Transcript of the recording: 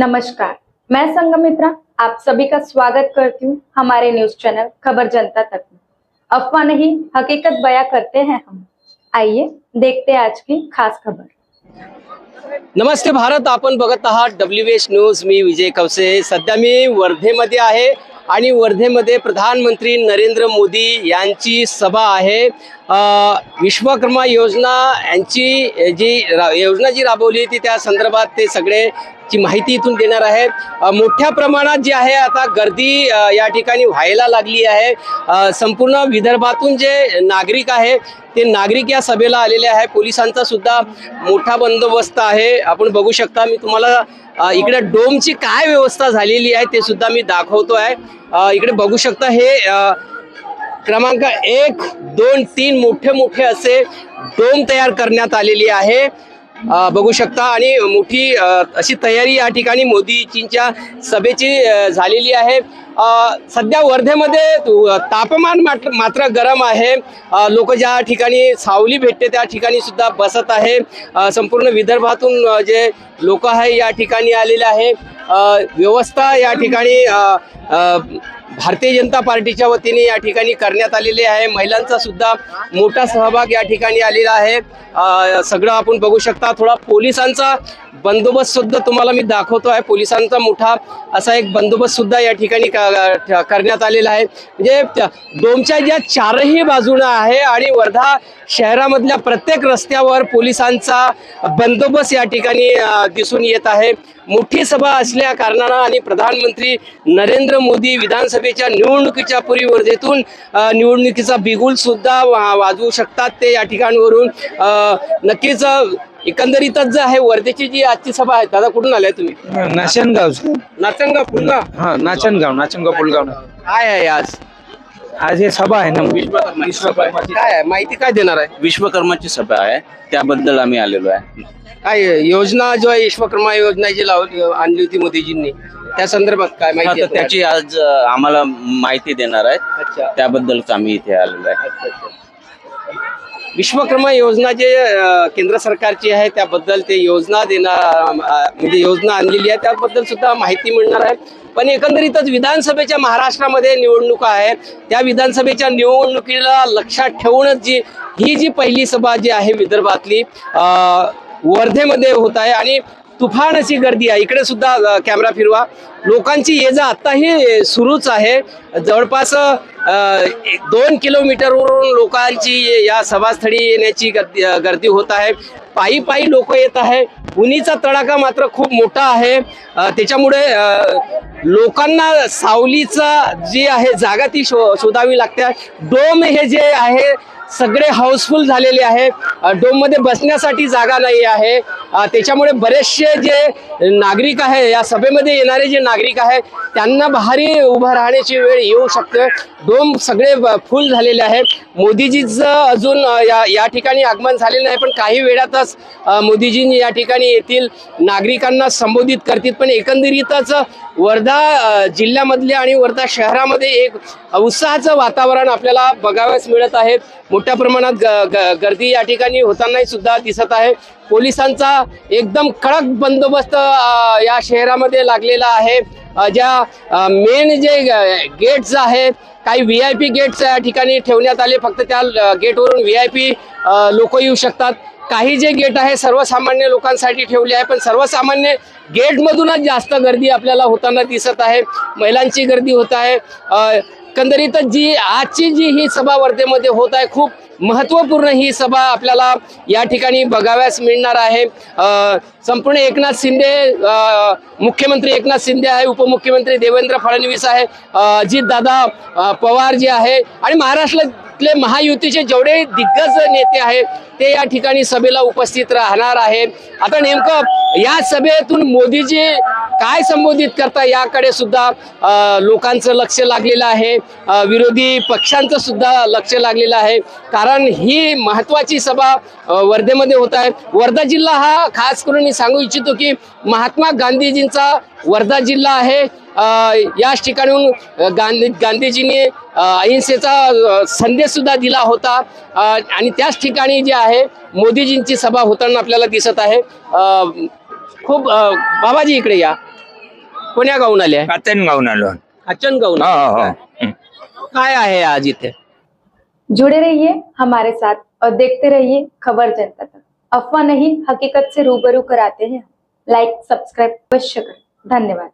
नमस्कार मैं संगमित्रा आप सभी का स्वागत करती हूँ हमारे न्यूज चैनल खबर जनता तक में। अफवाह नहीं हकीकत बयां करते हैं हम। आइए देखते हैं आज की खास खबर। नमस्ते भारत आपण बघत आहात डब्ल्यू एच न्यूज मी विजय कवसे। सध्या मी वर्धेमध्ये आहे आणि वर्धेमध्ये प्रधानमंत्री नरेंद्र मोदी यांची सभा आहे. विश्वकर्मा योजना यांची जी रा- योजना जी राबवली ती त्या संदर्भात ते सगळे ची माहिती इथून देणार आहे मोठ्या प्रमाणात जी आहे आता गर्दी या ठिकाणी व्हायला लागली आहे. संपूर्ण विदर्भातून जे नागरिक आहे ते नागरिक या सभेला आलेले आहे. पोलिसांचा सुद्धा मोठा बंदोबस्त आहे. आपण बघू शकता मी तुम्हाला इकडे डोमची काय व्यवस्था झालेली आहे ते सुद्धा मी दाखवतो आहे इकडे बघू शकता हे क्रमांक एक दोन तीन मोठे मोठे असे डोम तयार करण्यात आलेली आहे. बघू शकता आणि मोठी अशी तयारी या ठिकाणी मोदीजींच्या सभेची झालेली आहे. सध्या वर्धेमध्ये तापमान मात्र मात्र गरम आहे. लोक ज्या ठिकाणी सावली भेटते त्या ठिकाणी सुद्धा बसत आहे. संपूर्ण विदर्भातून जे लोक आहे या ठिकाणी आलेले आहे. व्यवस्था या ठिकाणी भारतीय जनता पार्टीच्या वतीने या ठिकाणी करण्यात आलेले आहे. महिलांचा सुद्धा मोठा सहभाग या ठिकाणी आलेला आहे. सगळं आपण बघू शकता. थोडा पोलिसांचा बंदोबस्त सुद्धा तुम्हाला मी दाखवतो आहे. पोलिसांचा मोठा असा एक बंदोबस्त सुद्धा या ठिकाणी क- करण्यात आलेला आहे. म्हणजे त्या डोमच्या ज्या चारही बाजूनं आहे आणि वर्धा शहरामधल्या प्रत्येक रस्त्यावर पोलिसांचा बंदोबस्त या ठिकाणी दिसून येत आहे. मोठी सभा असल्या कारणानं आणि प्रधानमंत्री नरेंद्र मोदी विधानसभा विधानसभेच्या निवडणुकीच्या पूर्वी वर्धेतून अ, निवडणुकीचा बिगुल सुद्धा वाजवू शकतात ते या ठिकाणवरून. नक्कीच एकंदरीतच जे आहे वर्धेची जी आजची सभा आहे दादा कुठून आलाय तुम्ही? नाचनगाव. नाचनगाव पुन्हा हा नाचनगाव नाचनगाव पुलगाव काय आहे आज? आज हे सभा आहे ना? विश्वकर्माची काय आहे? माहिती काय देणार आहे? विश्वकर्माची सभा आहे. त्याबद्दल आम्ही आलेलो आहे. काय योजना जो आहे विश्वकर्मा योजना जी लावली आणली होती मोदीजींनी. त्या संदर्भात काय माहिती आहे तुम्हाला? त्याची आज अ, आम्हाला माहिती देणार आहे अच्छा. त्याबद्दलच आम्ही इथे आलेलो आहे. अच्छा, अच्छा. विश्वकर्मा योजना जे केंद्र सरकारची आहे त्याबद्दल ते योजना देणार म्हणजे योजना आणलेली आहे त्याबद्दल सुद्धा माहिती मिळणार आहे. पण एकंदरीतच विधानसभेच्या महाराष्ट्रामध्ये निवडणुका आहेत त्या विधानसभेच्या निवडणुकीला लक्षात ठेवूनच जी ही जी पहिली सभा जी आहे विदर्भातली वर्धेमध्ये होत आहे. आणि तुफान अशी गर्दी आहे. इकडे सुद्धा कॅमेरा फिरवा. लोकांची ये जा आत्ताही सुरूच आहे. जवळपास दोन किलोमीटरवरून लोकांची या सभास्थळी येण्याची गर्दी गर्दी होत आहे. पायी पायी लोक येत आहे. उन्हीचा तडाखा मात्र खूप मोठा आहे. त्याच्यामुळे लोकांना सावलीचा जी आहे जागा ती शो शोधावी लागते. डोम हे जे आहे सगळे हाऊसफुल झालेले आहे. डोममध्ये बसण्यासाठी जागा नाही आहे. त्याच्यामुळे बरेचसे जे नागरिक आहे या सभेमध्ये येणारे जे नागरिक आहे त्यांना भारी उभं राहण्याची वेळ येऊ शकते. डोम सगळे फुल झालेले आहे मोदीजीचं अजून या या ठिकाणी आगमन झालेलं नाही पण काही वेळातच मोदीजींनी मोदीजी या ठिकाणी येतील. नागरिकांना संबोधित करतील पण एकंदरीतच वर्धा जिल्ह्यामधल्या आणि वर्धा शहरामध्ये एक उत्साहाचं वातावरण आपल्याला बघावयास मिळत आहे. मोठ्या प्रमाणात ग- ग- गर्दी या ठिकाणी होतानाही सुद्धा दिसत आहे. पोलिसांचा एकदम कडक बंदोबस्त या शहरामध्ये लागलेला आहे. ज्या मेन जे गेट्स आहेत काही व्ही आय पी गेट्स या ठिकाणी ठेवण्यात आले. फक्त त्या गेटवरून व्ही आय पी लोक येऊ शकतात. काही जे गेट आहे सर्वसामान्य लोकांसाठी ठेवले आहे पण सर्वसामान्य गेटमधूनच जास्त गर्दी आपल्याला होताना दिसत आहे. महिलांची गर्दी होत आहे. एकंदरीतच जी आजची जी ही सभा वर्धेमध्ये होत आहे खूप महत्त्वपूर्ण ही सभा आपल्याला या ठिकाणी बघाव्यास मिळणार आहे. संपूर्ण एकनाथ शिंदे मुख्यमंत्री एकनाथ शिंदे आहे उपमुख्यमंत्री देवेंद्र फडणवीस आहे अजितदादा पवार जे आहे आणि महाराष्ट्रातले महायुतीचे जेवढे दिग्गज नेते आहेत ते या ठिकाणी सभेला उपस्थित राहणार आहे. आता नेमकं या सभेतून मोदीजी काय संबोधित करता याकडे सुद्धा लोकांचं लक्ष लागलेलं आहे. विरोधी पक्षांचं सुद्धा लक्ष लागलेलं आहे. कारण ही महत्वाची सभा वर्धेमध्ये होत आहे. वर्धा जिल्हा हा खास करून मी सांगू इच्छितो की महात्मा गांधीजींचा वर्धा जिल्हा आहे. याच ठिकाणून गांधी गांधीजींनी अहिंसेचा संदेश सुद्धा दिला होता. आणि त्याच ठिकाणी जे आहे मोदीजींची सभा होताना आपल्याला दिसत आहे. खूप बाबाजी इकडे या. कोण्या गावून आले कातन गाऊन आलो अचन हो हो हं. काय आहे आज इथे? जुड़े रहिए हमारे साथ और देखते रहिए खबर जनता तक. अफवाह नहीं हकीकत से रूबरू कराते हैं लाइक सब्सक्राइब अवश्य करें. धन्यवाद.